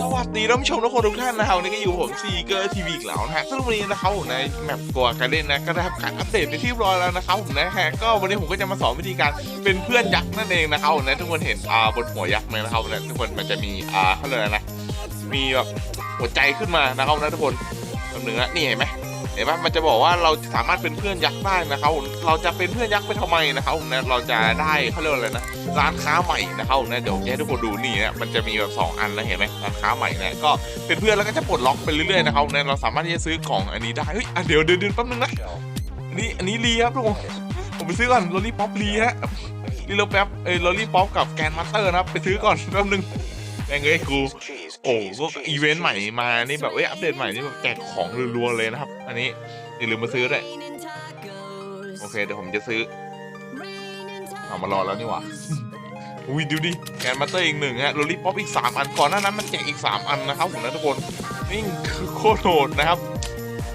สวัสดีท่านผู้ชมทุกคนทุกท่านนะครับวันนี้ก็อยู่ผมซีเกอร์ทีวีอีกแล้วนะฮะซึ่งวันนี้นะครับผมในแมปกัวการเล่นนะก็ได้ทำการอัปเดตไปที่ร้อยแล้วนะครับผมนะฮะก็วันนี้ผมก็จะมาสอนวิธีการเป็นเพื่อนยักษ์นั่นเองนะครับผมนะทุกคนเห็นอ่าบนหัวยักษ์ไหมนะครับนะทุกคนมันจะมีอ่าเขาเรียกอะไรนะมีแบบหัวใจขึ้นมานะครับนะทุกคนตัวหนึ่งอะนี่เห็นไหม เห็นไหมมันจะบอกว่าเราสามารถเป็นเพื่อนยักษ์ได้นะครับเราจะเป็นเพื่อนยักษ์ไปทำไมนะครับนะเราจะได้เขาเรียกอะไรนะร้านค้าใหม่นะครับนะเดี๋ยวจะให้ทุกคนดูนี่นะมันจะมีแบบสองอันนะเห็นไหมร้านค้าใหม่นะก็เป็นเพื่อนแล้วก็จะปลดล็อกไปเรื่อยๆนะครับนะเราสามารถที่จะซื้อกล่องอันนี้ได้เฮ้ยเดี๋ยวเดี๋ยวเดี๋ยวแป๊บนึงนะอันนี้อันนี้รีครับทุกคนผมไปซื้อก่อนลอรี่ป๊อปรีฮะรีโลแป๊บเอ้ยลอรี่ป๊อปกับแกนมาสเตอร์นะครับไปซื้อก่อนแป๊บนึงแม่งเอ้ยกูโอ้พวกอีเวนต์ใหม่มานี่แบบเอ้ยอัปเดตใหม่นี่แบบแจกของรัวๆเลยนะครับ อันนี้อย่าลืมมาซื้อด้วยโอเค เดี๋ยวผมจะซื้อเอามารอแล้วนี่หว่าอุ้ยดูดิแกนมาสเตอร์อีกหนึ่งฮะโรลลี่ป๊อปอีก 3 อัน ก่อนหน้านั้นมันแจกอีก 3 อันนะครับผมนะทุกคน นี่คือโคตรโหดนะครับ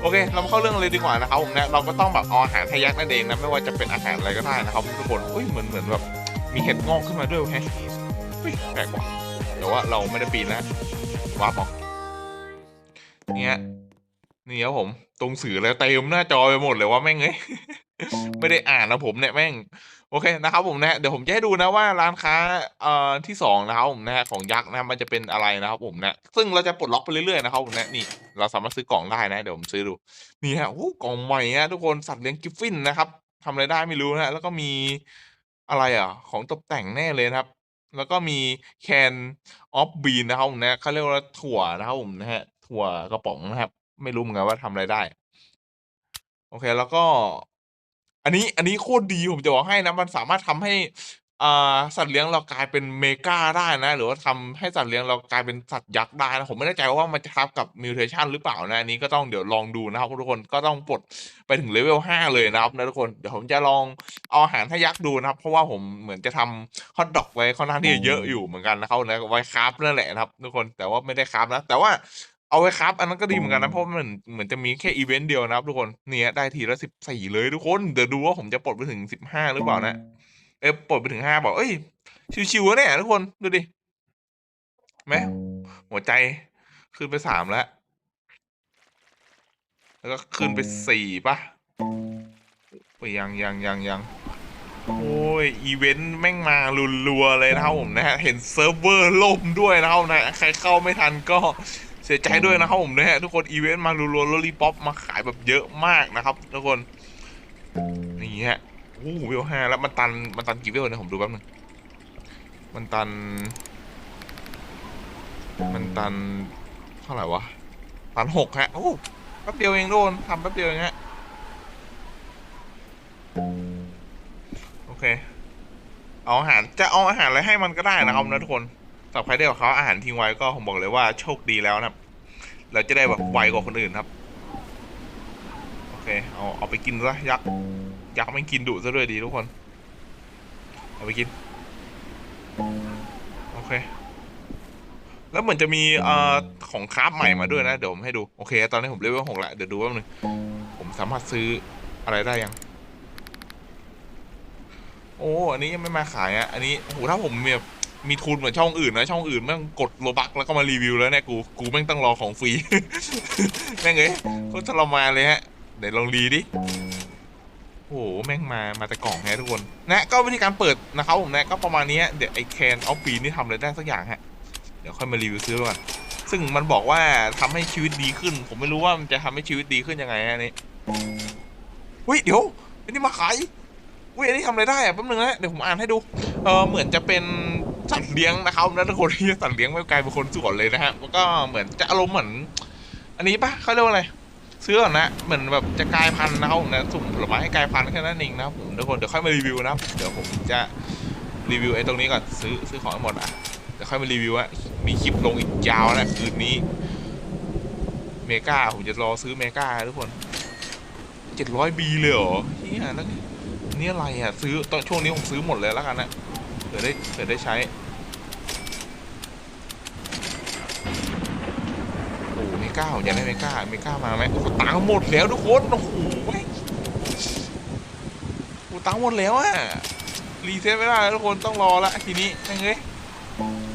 โอเค เรามาเข้าเรื่องเลยดีกว่านะครับผมนะ เราก็ต้องแบบเอาอาหารทะยักนั่นเองนะ ไม่ว่าจะเป็นอาหารอะไรก็ได้นะครับทุกคนอุ้ยเหมือนเหมือนแบบมีเห็ดงอกขึ้นมาด้วยแฮะเฮ้ยแปลกว่ะแต่ว่าเราไม่ได้ปีนนะว้าบออกเนี่ย นี่ครับผม ตรงสื่อแล้วเต็มหน้าจอไปหมดเลยว่าแม่งเอ้ยไม่ได้อ่านนะผมเนี่ยแม่ง โอเคนะครับผมนะเดี๋ยวผมจะให้ดูนะว่าร้านค้าเอ่อที่สองนะครับผมนะของยักษ์นะมันจะเป็นอะไรนะครับผมนะซึ่งเราจะปลดล็อกไปเรื่อยๆนะครับผมนะนี่เราสามารถซื้อกล่องได้นะ เดี๋ยวผมซื้อดูนี่ฮะโอ้กล่องใหม่ฮะทุกคนสัตว์เลี้ยงกิฟฟินนะครับทำอะไรได้ไม่รู้นะฮะแล้วก็มีอะไรอะ ของตกแต่งแน่เลยนะครับ แล้วก็มีแคนออฟบีนนะครับผมนะเขาเรียกว่าถั่วนะครับผมนะฮะถั่วกระป๋องนะครับ ไม่รู้เหมือนกันว่าทำอะไรได้ โอเคแล้วก็ อันนี้อันนี้โคตรดีผมจะบอกให้นะมันสามารถทำให้อ่าสัตว์เลี้ยงเรากลายเป็นเมกาได้นะ หรือว่าทำให้สัตว์เลี้ยงเรากลายเป็นสัตว์ยักษ์ได้นะผมไม่แน่ใจว่ามันจะทับกับมิวเทชันหรือเปล่านะอันนี้ก็ต้องเดี๋ยวลองดูนะครับทุกคนก็ต้องปลดไปถึงเลเวลห้าเลยนะครับนะทุกคนเดี๋ยวผมจะลองเอาอาหารให้ยักษ์ดูนะครับ เพราะว่าผมเหมือนจะทำฮอทดอกไว้ค่อนข้างที่จะเยอะอยู่เหมือนกันนะครับนะไว้คราฟนั่นแหละนะครับทุกคนแต่ว่าไม่ได้คราฟนะ แต่ว่า เอาไว้ครับ อันนั้นก็ดีเหมือนกันนะ เพราะมันเหมือนจะมีแค่อีเวนต์เดียวนะครับทุกคน เนี่ยได้ทีละสิบสี่เลยทุกคน เดี๋ยวดูว่าผมจะปลดไปถึงสิบห้าหรือเปล่านะ เอ้ยปลดไปถึงห้าบอกเอ้ย ชิวๆวะเนี่ยทุกคน ดูดิไหมหัวใจขึ้นไปสามแล้ว แล้วก็ขึ้นไปสี่ป่ะโอ้ยยังยังยังยังโอ้ย อีเวนต์แม่งมารัวๆเลยนะครับผมนะฮะ เห็นเซิร์ฟเวอร์ล่มด้วยนะครับนะ ใครเข้าไม่ทันก็ เสียใจด้วยนะครับผมนะฮะทุกคนอีเวนต์มารัวๆลอรีป๊อปมาขายแบบเยอะมากนะครับ ทุกคนนี่ฮะโอ้โหเวห้าแล้วมันตันมันตันกี่เวลนะผมดูแป๊บนึงมันตัน มันตันเท่าไหร่วะตันหกฮะโอ้แป๊บเดียวเองโดนทำแป๊บเดียวเองฮะโอเค เอาอาหารจะเอาอาหารอะไรให้มันก็ได้นะครับนะทุกคน สำหรับใครได้กับเขาอาหารทิ้งไว้ก็ผมบอกเลยว่าโชคดีแล้วนะครับ เราจะได้แบบไวกว่าคนอื่นครับ โอเค เอาเอาไปกินซะยักษ์ยักษ์ไม่กินดุซะด้วยดีทุกคน เอาไปกิน โอเค แล้วเหมือนจะมีเอ่อของคราฟใหม่มาด้วยนะ เดี๋ยวผมให้ดู โอเค ตอนนี้ผมเลเวลหกล้วเดี๋ยวดูว่านึงผมสามารถซื้ออะไรได้ยังโอ้ อันนี้ยังไม่มาขายอะ อันนี้โอ้โหถ้าผมแบบ มีทุนเหมือนช่องอื่นนะช่องอื่นแม่งกดโลบักแล้วก็มารีวิวแล้วเนี่ยกูกูแม่งต้องรอของฟรี แม่งเอ้ยโคตรทรมานเลยฮะเดี๋ยวลองรีดิโอ้โหแม่งมามาแต่กล่องแฮะทุกคนนะก็วิธีการเปิดนะครับผมนะก็ประมาณนี้เดี๋ยวไอแคนเอาปีนี่ทำอะไรได้สักอย่างฮะเดี๋ยวค่อยมารีวิวซื้อก่อนซึ่งมันบอกว่าทำให้ชีวิตดีขึ้น ผมไม่รู้ว่ามันจะทำให้ชีวิตดีขึ้นยังไงฮะอันนี่อุ้ยเดี๋ยวอันนี้มาขายอุ้ยอันนี้ทำอะไรได้อะแป๊บนึงนะเดี๋ยวผมอ่านให้ดูเออเหมือนจะเป็น สัตว์เลี้ยงนะครับแล้วทุกคนที่สัตว์เลี้ยงไม่กลายเป็นคนสวนเลยนะฮะมันก็เหมือนจะอารมณ์เหมือน อันนี้ปะเขาเรียกว่าอะไรซื้อก่อนนะเหมือนแบบจะกลายพันธุ์นะครับผมนะสุ่มผลไม้ให้กลายพันธุ์แค่นั้นเองนะครับผมทุกคนเดี๋ยวค่อยมารีวิวนะครับเดี๋ยวผมจะรีวิวไอ้ตรงนี้ก่อนซื้อซื้อของให้หมดอะเดี๋ยวค่อยมารีวิวอะมีคลิปลงอีกยาวนะคืนนี้ เมกาผมจะรอซื้อเมกาทุกคนเจ็ดร้อยบีเลยเหรอเฮียแล้วนี่อะไรอะซื้อตอนช่วงนี้ผมซื้อหมดเลยแล้วกันนะเผื่อได้เผื่อได้ใช้ โอ้ไม่ ก้าอยากได้ไม่กล้าไม่กล้ามาไหมโอ้โหตังค์หมดแล้วทุกคนโอ้โหแม่งโอ้ตังค์หมดแล้วอะรีเซ็ตไม่ได้แล้วทุกคนต้องรอละทีนี้ยังไง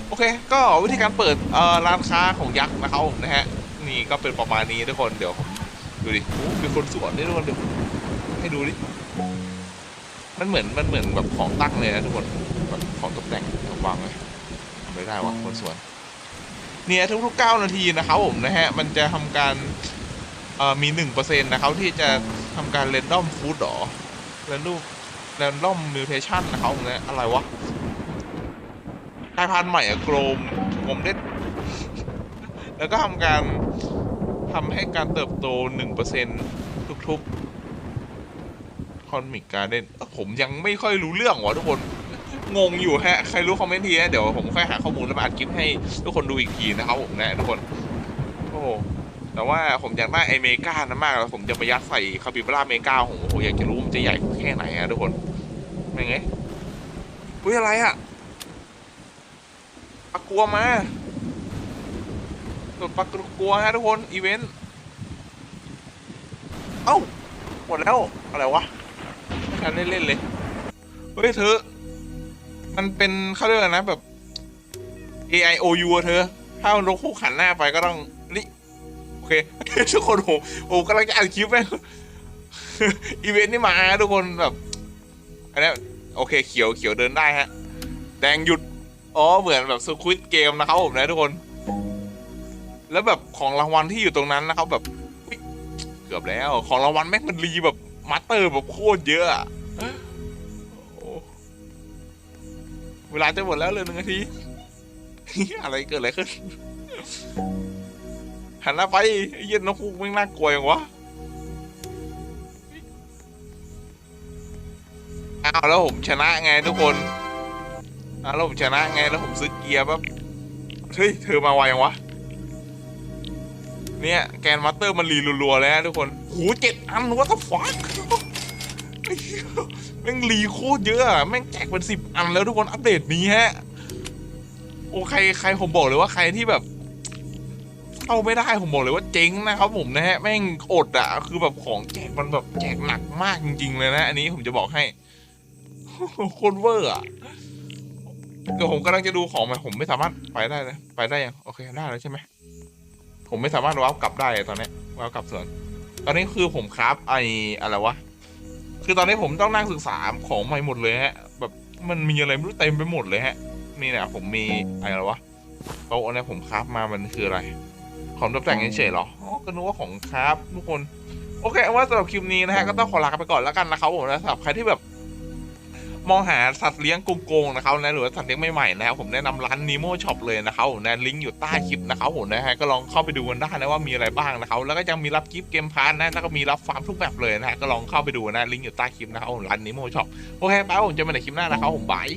โอเค ก็วิธีการเปิดร้านค้าของยักษ์นะครับผมนะฮะนี่ก็เป็นประมาณนี้ทุกคนเดี๋ยวดูดิโอ้มีคนสวนด้วยทุกคนเดี๋ยวให้ดูดิมันเหมือนมันเหมือนแบบของตั้งเลยนะทุกคนแบบของตกแต่งวางไว้ไม่ได้วะคนสวน เนี่ยทุกๆเก้านาทีนะครับผมนะฮะมันจะทำการมีหนึ่งเปอร์เซ็นต์นะครับที่จะทำการเรนดอมฟูดหรอเรนดอมเรนดอมมิวเทชันนะครับผมนะอะไรวะกลายพันธุ์ใหม่อะโกรมกลมเด็ดแล้วก็ทำการทำให้การเติบโตหนึ่งเปอร์เซ็นต์ทุกๆคอนมิกการ์เด้นผมยังไม่ค่อยรู้เรื่องวะทุกคน งงอยู่ฮะ ใครรู้คอมเมนต์ทีนะเดี๋ยวผมค่อยหาข้อมูลแล้วมาอัดคลิปให้ทุกคนดูอีกทีนะครับผมนะทุกคน โอ้โหแต่ว่าผมอยากได้ไอเมกานะมากแล้วผมจะมายัดใส่คาบิบราเมกาของผมอยากจะรู้มันจะใหญ่แค่ไหนอะทุกคนเป็นไงอุ้ยอะไรอะปลากลัวมาตัวปลากกลัวฮะทุกคนอีเวนต์เอ้าหมดแล้วอะไรวะไม่ทันได้เล่นเลยเฮ้ยเธอ มันเป็นเขาเรียกอะไรนะแบบ A I O U เธอ ถ้ามันลงคู่ขันหน้าไปก็ต้องนี่โอเค ทุกคนผมผมกำลังจะอัดคลิปแม่งอีเวนต์นี่มาทุกคนแบบอันนี้โอเคเขียวเขียวเดินได้ฮะ แดงหยุด อ๋อ เหมือนแบบสควิตเกมนะครับผมนะทุกคน แล้วแบบของรางวัลที่อยู่ตรงนั้นนะครับแบบ เกือบแล้ว ของรางวัลแม่งมันรีแบบมาสเตอร์แบบโคตรเยอะ เวลาจะหมดแล้วเลยหนึ่งนาทีอะไรเกิดอะไรขึ้น หันหน้าไปเย็นนกคูกไม่งน่ากลัวอย่างวะอ้าวแล้วผมชนะไงทุกคนอ้าวแล้วผมชนะไงแล้วผมซื้อเกียร์ปั๊บเฮ้ยเธอมาไวยังวะ เนี่ยแกนมาสเตอร์มันรีรัวๆเลยนะทุกคน โหเจ็ดอันวัตฟัก แม่งรีโคตรเยอะอะแม่งแจกเป็นสิบอันแล้วทุกคนอัปเดตนี้ฮะ โอ้ใครใครผมบอกเลยว่าใครที่แบบเข้าไม่ได้ผมบอกเลยว่าเจ๊งนะครับผมนะฮะแม่งอดอะคือแบบของแจกมันแบบแจกหนักมากจริงๆเลยนะ อันนี้ผมจะบอกให้โคนเวอร์อะเดี๋ยวผมกำลังจะดูของมาผมไม่สามารถไปได้เลยไปได้ยังโอเคได้แล้วใช่ไหมผมไม่สามารถว้าวกลับได้ตอนนี้ว้าวกลับสวน ตอนนี้คือผมคราฟไออะไรวะ คือตอนนี้ผมต้องนั่งศึกษาของใหม่หมดเลยฮะ แบบมันมีอะไรไม่รู้เต็มไปหมดเลยฮะ นี่เนี่ยผมมีอะไรวะโต๊ะเนี่ยผมคราฟมามันคืออะไร ของตกแต่งเฉยๆเหรออ๋อก็นึกว่าของคราฟทุกคน โอเคเอาว่าสำหรับคลิปนี้นะฮะก็ต้องขอลาไปก่อนแล้วกันนะครับผมนะสำหรับใครที่แบบ มองหาสัตว์เลี้ยงโกงๆนะครับนะหรือว่าสัตว์เลี้ยงใหม่ๆนะครับผมแนะนำร้านนิโมช็อปเลยนะครับผมนะลิงก์อยู่ใต้คลิปนะครับผมนะฮะก็ลองเข้าไปดูกันได้นะว่ามีอะไรบ้างนะครับแล้วก็ยังมีรับกิฟต์เกมพาร์ทนะแล้วก็มีรับฟาร์มทุกแบบเลยนะฮะก็ลองเข้าไปดูนะลิงก์อยู่ใต้คลิปนะครับผมร้านนิโมช็อปโอเคไปผมจะมาในคลิปหน้านะครับผมบาย